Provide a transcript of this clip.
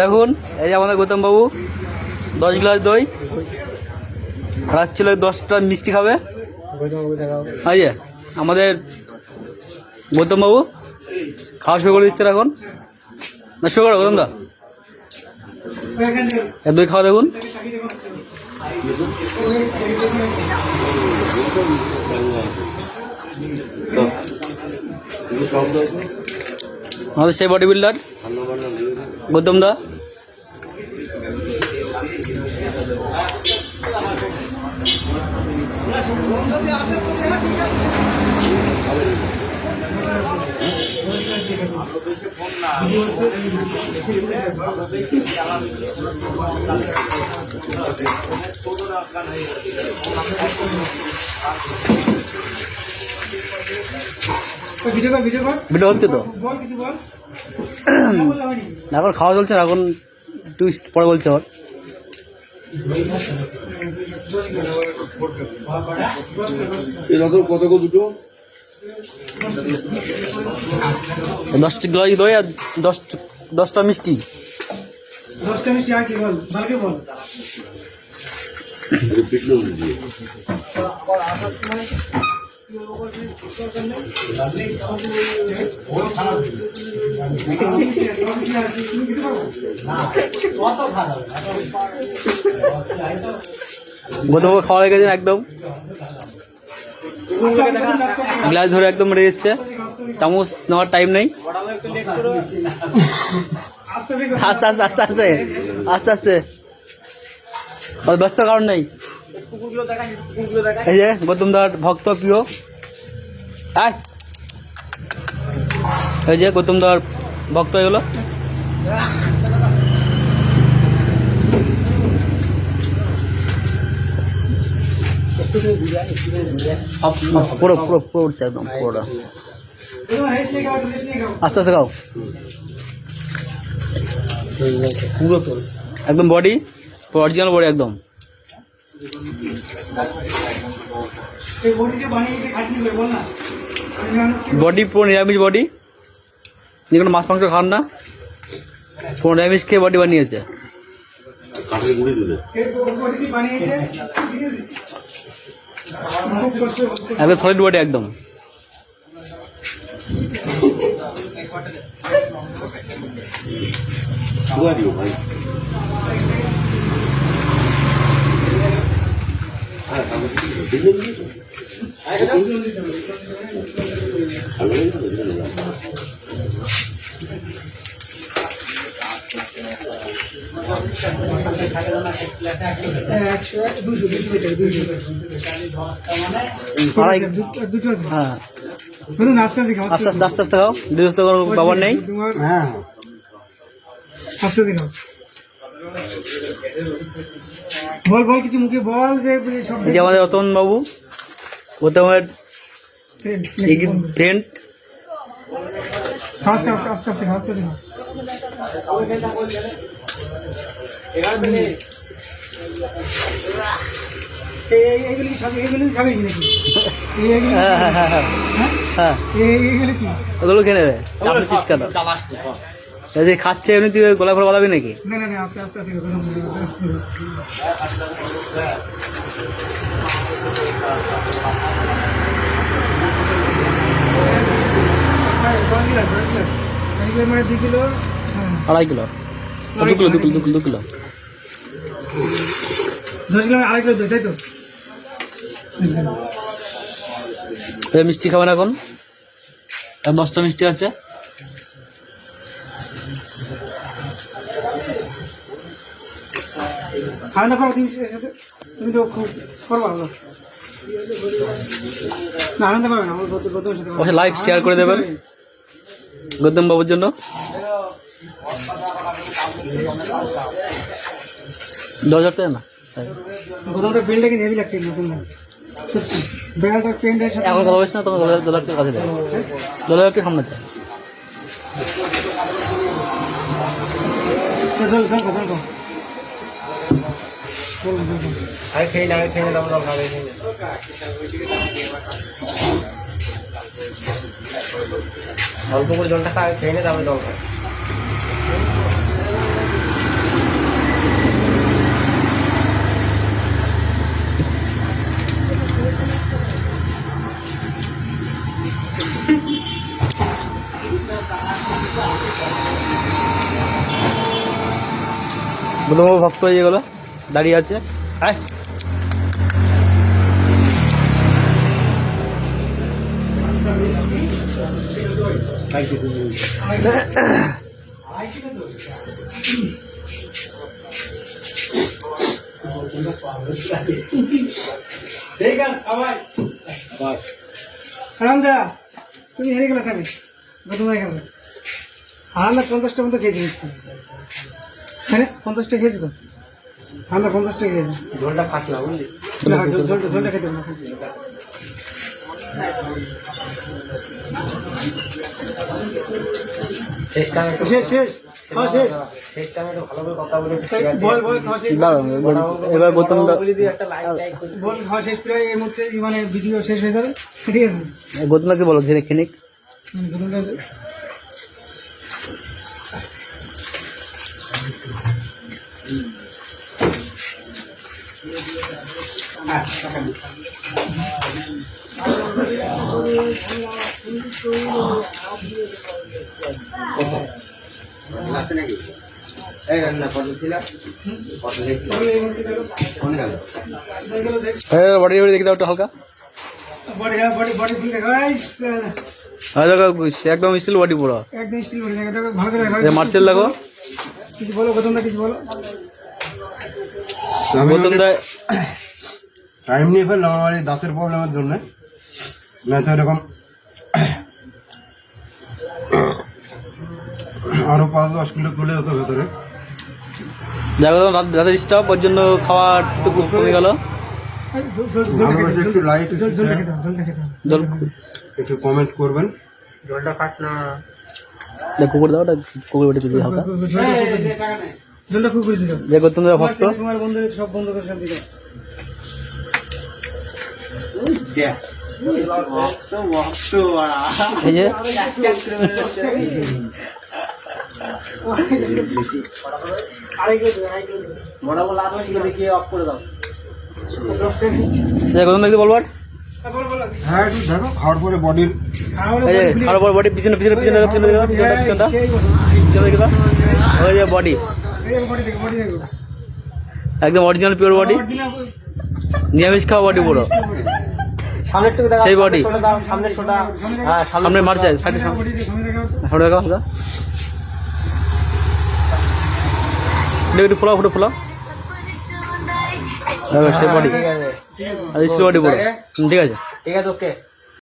দেখুন, এই যে আমাদের গৌতম বাবু, দশ গ্লাস দই রাখছিল দশটা মিষ্টি খাবে। এই আমাদের গৌতম বাবু, খাওয়া শুরু করে দিচ্ছে এখন। না, শুরু করো গৌতম দা। দই খাওয়া দেখুন। আমাদের সেই body builder Gautam da? Video কর ভিডিও কর। ভিডিও হচ্ছে তো? বল কিছু বল। এখন খাওয়া চলছে না এখন একটু পরে বলছে আবার। দশটি মিষ্টি। দশটা মিষ্টি গৌতম খাওয়া হয়ে গেছে একদম? গ্লাস ধরে একদম রেখে দিচ্ছে চামচ নেওয়ার টাইম নেই। আস্তে আস্তে আস্তে আস্তে আস্তে আস্তে। ব্যস্ত কারণ নেই। এই যে, গৌতম দার ভক্ত প্রিয়। এই যে গৌতম দার ভক্ত এগুলো? সব পুরো পুরো পুরো উঠছে একদম পুরোটা। আস্তে আস্তে খাও পুরো একদম। বডি অরিজিনাল বডি একদম বডি পুরো নিরামিষ বডি যে কোনো মাছ মাংস খান না পুরো নিরামিষ খেয়ে বডি বানিয়েছে। একদম সলিড বডি একদম। ভাই হ্যাঁ তাহলে দিলে দিয়েছ ভালো লাগে তো দিলে না। একশো দুশো দুশো লিটার দুশো আড়াই দুটো আছে হ্যাঁ আস্তে আস্তে আস্তে আস্তে আস্তে করার ব্যাপার নেই আস্তে বল বল কিছু মুখে বল যে আমাদের রতন বাবু গৌতমের ফ্রেন্ড ফ্রেন্ড আস্তে আস্তে আস্তে আস্তে আস্তে এইগুলি সব এইগুলি এইগুলি হ্যাঁ হ্যাঁ হ্যাঁ হ্যাঁ হ্যাঁ? হ্যাঁ কি ওগুলো নেবে আপনি যে খাচ্ছে এমনি তুই গলা ফলা বলাবি নাকি? না না আস্তে আস্তে আস্তে। আড়াই কিলো। দু কিলো দু কিলো। দু কিলো দশ আড়াই কিলো দই তাই তো? মিষ্টি খাবেন এখন? দশটা মিষ্টি আছে? তুমি তুমি তো খুব করবা ভালো লাইক শেয়ার করে দেবেন। গৌতম বাবুর জন্য। দশ হাজার টাকা না? কিন্তু হেভি লাগছে নতুন না। সত্যি পেন্টের সাথে এখন তোমার কাছে দেয়। সামনে দেয়। চল চল চল চল চল। চল চল আগে খেয়ে না খেয়ে না তারপর খাবে অল্প করে জলটা খায় খেয়ে নে তারপরে জল খায় গৌতম বাবু ভক্ত হয়ে গেলো, দাঁড়িয়ে আছে। আয়। তুমি হেরে গেলে খাবে মাই খাবে আনন্দা পঞ্চাশটা মতো খেয়েছি হ্যাঁ পঞ্চাশটা খেয়েছি তো। আনন্দা পঞ্চাশটা খেয়েছি। ঝোলটা খাটলা বুঝলি? ঝোলটা ঝোলটা খেতে শেষ শেষ শেষ। খাওয়া শেষ। শেষ টাইমে একটু ভালো করে কথা বলে বল বল খাওয়া শেষ। দাঁড়াও এবার- এবার গৌতম দা যদি একটা লাইক টাইক করে বল খাওয়া শেষ প্রায় এই মুহূর্তে মানে ভিডিও শেষ হয়ে যাবে। ঠিক আছে। বলো খেনে খেনিক হুম, গরুটা- এই রান্না কত ছিল কত লেগেছিল কোন গেল এগুলো দেখ। বডি বডি দেখে দাও একটু হালকা একদম স্টিল বডি পুরো একদম স্টিল বডি দেখো, ভালো করে মার্সেল দেখো কিছু বলো গৌতম দা কিছু বলো। গৌতম দা টাইম নিয়ে ফেললাম আমার এই দাঁতের প্রবলেমের জন্য। না তো এরকম আরও পাঁচ দশ কিলো তুলে হতো ভেতরে। দেখো রাত- রাতের স্টপ ওর জন্য খাওয়া একটু কমে গেল। একটু লাইট একটু কমেন্ট করবেন। ঝোলটা কাট না দেখ কুকুর দাও কুকুর বডি দিদি হালকা। যে গৌতম দা ভক্ত সব বন্ধুদের সব দিল এই যে করে দাকে বলবার? বল বল হ্যাঁ একটু দেখো, খাওয়ার পরে বডির বডি পিছনে পিছনে পিছনে পিছনে দেখো, পিছনে পিছনটা পিছনে দেখো ওই যে বডি। একদম অরিজিনাল পিওর বডি নিরামিষ খাওয়া বডি পুরো সেই হ্যাঁ সামনে মারছে সাইডে সামনে দেখো, একটু ফোলাও ফটো ফোলাও সেই বডি ঠিক আছে স্টিল বডি পুরো ঠিক আছে ঠিক আছে ওকে